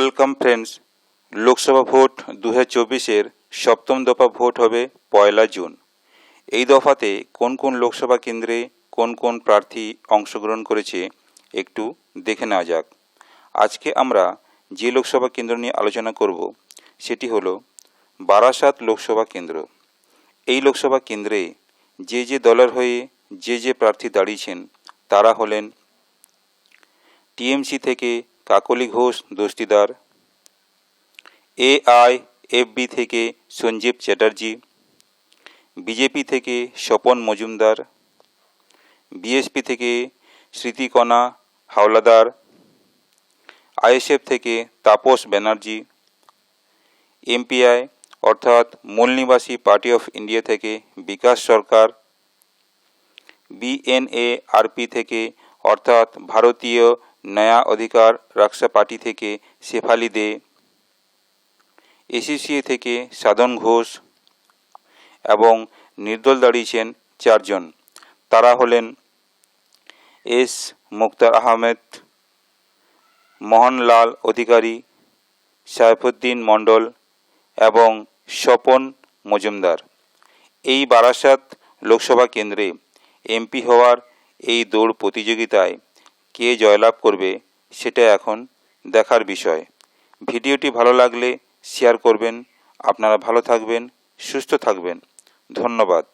Welcome friends, Lok Sabha vote দু চব্বিশের সপ্তম দফা ভোট হবে পয়লা জুন। এই দফাতে কোন কোন লোকসভা কেন্দ্রে কোন কোন প্রার্থী অংশগ্রহণ করেছে একটু দেখে নেওয়া যাক। আজকে আমরা যে লোকসভা কেন্দ্র নিয়ে আলোচনা করব, সেটি হলো বারাসাত লোকসভা কেন্দ্র। এই লোকসভা কেন্দ্রে যে যে দলের হয়ে যে যে প্রার্থী দাঁড়িয়েছেন, তারা হলেন টিএমসি থেকে কাকলি ঘোষ, দস্তিদার। এআই, এফবি থেকে সঞ্জীব চ্যাটার্জি। বিজেপি থেকে স্বপন মজুমদার। বিএসপি থেকে স্মৃতিকণা হাওলাদার। আইএসএফ থেকে তাপস ব্যানার্জি। এমপিআই, অর্থাৎ মূলনিবাসী পার্টি অফ ইন্ডিয়া থেকে বিকাশ সরকার। বিএনএ আরপি থেকে, অর্থাৎ ভারতীয় নয়া অধিকার রাক্সা পার্টি থেকে শেফালি দে, এসিসিএ থেকে সাধন ঘোষ এবং নির্দল দাঁড়িয়েছেন চারজন। তারা হলেন এস. মুক্তার আহমেদ, মোহনলাল অধিকারী, সাইফুদ্দিন মণ্ডল এবং স্বপন মজুমদার। এই বারাসাত লোকসভা কেন্দ্রে এমপি হওয়ার এই দৌড় প্রতিযোগিতায় কে জয়লাভ করবে সেটা এখন দেখার বিষয়। ভিডিওটি ভালো লাগলে শেয়ার করবেন। আপনারা ভালো থাকবেন, সুস্থ থাকবেন। ধন্যবাদ।